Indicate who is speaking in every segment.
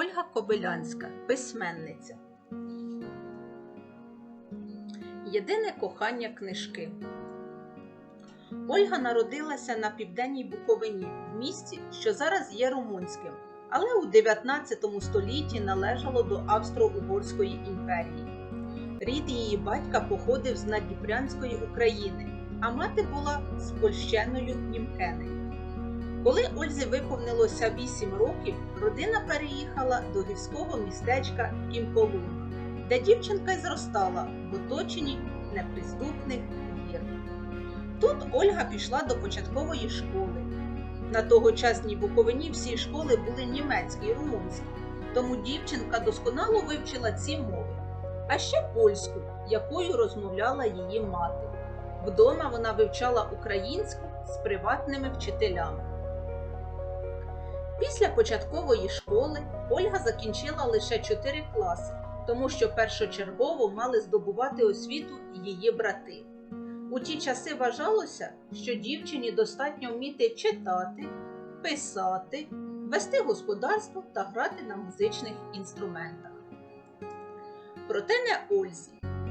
Speaker 1: Ольга Кобилянська, письменниця. Єдине кохання книжки. Ольга народилася на південній Буковині в місті, що зараз є румунським, але у 19 столітті належало до Австро-Угорської імперії. Рід її батька походив з Надніпрянської України, а мати була з польщеною Німкени. Коли Ользі виповнилося 8 років, родина переїхала до гірського містечка Кімполунг, де дівчинка й зростала в оточенні неприступних гір. Тут Ольга пішла до початкової школи. На тогочасній Буковині всі школи були німецькі і румунські, тому дівчинка досконало вивчила ці мови, а ще польську, якою розмовляла її мати. Вдома вона вивчала українську з приватними вчителями. Після початкової школи Ольга закінчила лише 4 класи, тому що першочергово мали здобувати освіту її брати. У ті часи вважалося, що дівчині достатньо вміти читати, писати, вести господарство та грати на музичних інструментах. Проте не Ользі.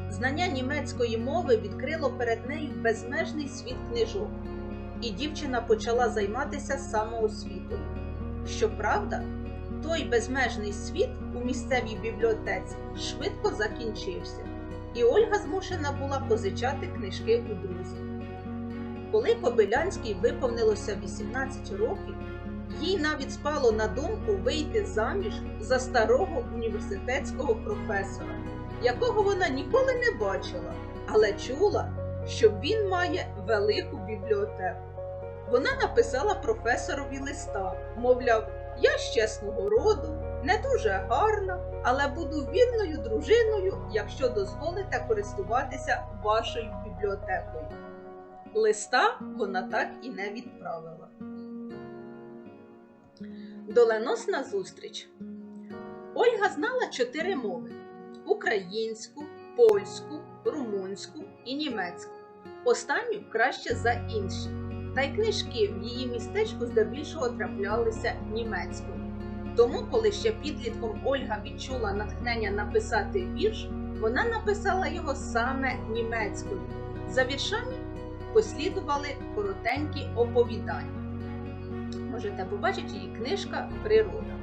Speaker 1: Знання німецької мови відкрило перед нею безмежний світ книжок, і дівчина почала займатися самоосвітою. Щоправда, той безмежний світ у місцевій бібліотеці швидко закінчився, і Ольга змушена була позичати книжки у друзів. Коли Кобилянській виповнилося 18 років, їй навіть спало на думку вийти заміж за старого університетського професора, якого вона ніколи не бачила, але чула, що він має велику бібліотеку. Вона написала професорові листа, мовляв, я з чесного роду, не дуже гарна, але буду вірною дружиною, якщо дозволите користуватися вашою бібліотекою. Листа вона так і не відправила. Доленосна зустріч. Ольга знала чотири мови: українську, польську, румунську і німецьку. Останню краще за інші та й книжки в її містечку здебільшого траплялися німецькою. Тому, коли ще підлітком Ольга відчула натхнення написати вірш, вона написала його саме німецькою. За віршами послідували коротенькі оповідання. Можете побачити її книжка Природа.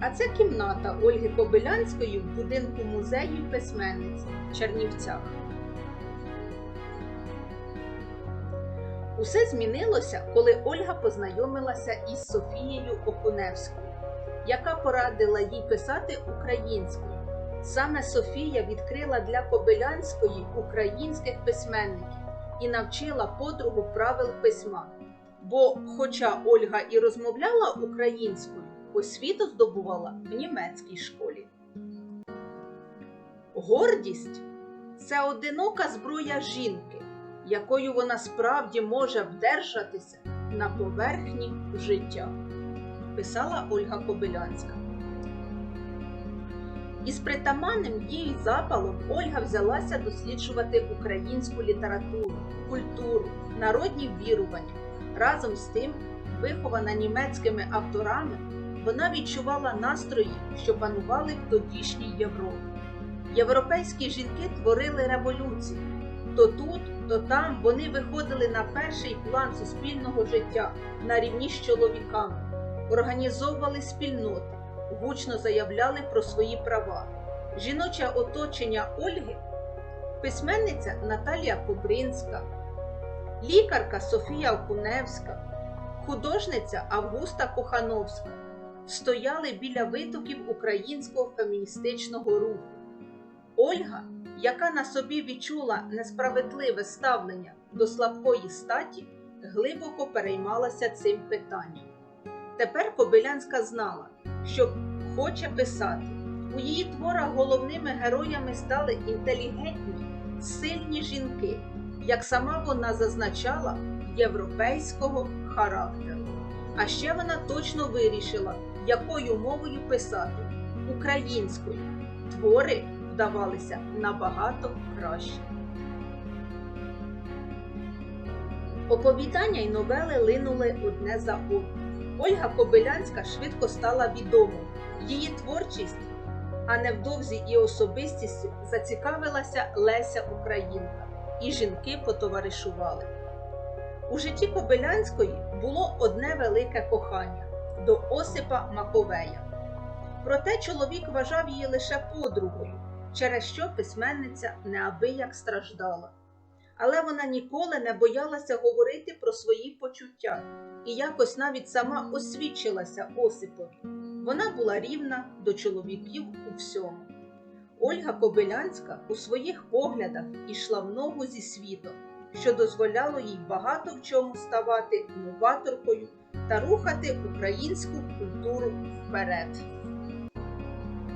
Speaker 1: А це кімната Ольги Кобилянської в будинку музею письменниці в Чернівцях. Усе змінилося, коли Ольга познайомилася із Софією Окуневською, яка порадила їй писати українською. Саме Софія відкрила для Кобилянської українських письменників і навчила подругу правил письма. Бо, хоча Ольга і розмовляла українською, освіту здобувала в німецькій школі. Гордість це одинока зброя жінки якою вона справді може вдержатися на поверхні життя, писала Ольга Кобилянська. Із притаманним їй запалом Ольга взялася досліджувати українську літературу, культуру, народні вірування. Разом з тим, вихована німецькими авторами, вона відчувала настрої, що панували в тодішній Європі. Європейські жінки творили революції. То тут, то там вони виходили на перший план суспільного життя на рівні з чоловіками, організовували спільноти, гучно заявляли про свої права. Жіноче оточення Ольги, письменниця Наталія Кубринська, лікарка Софія Окуневська, художниця Августа Кохановська стояли біля витоків українського феміністичного руху. Ольга яка на собі відчула несправедливе ставлення до слабкої статі, глибоко переймалася цим питанням. Тепер Кобилянська знала, що хоче писати. У її творах головними героями стали інтелігентні, сильні жінки, як сама вона зазначала, європейського характеру. А ще вона точно вирішила, якою мовою писати українською. Твори вдавалися набагато краще. Оповідання й новели линули одне за одним. Ольга Кобилянська швидко стала відомою. Її творчість, а невдовзі і особистістю зацікавилася Леся Українка, і жінки потоваришували. У житті Кобилянської було одне велике кохання до Осипа Маковея. Проте чоловік вважав її лише подругою, через що письменниця неабияк страждала. Але вона ніколи не боялася говорити про свої почуття і якось навіть сама освідчилася Осипові. Вона була рівна до чоловіків у всьому. Ольга Кобилянська у своїх поглядах ішла в ногу зі світом, що дозволяло їй багато в чому ставати новаторкою та рухати українську культуру вперед.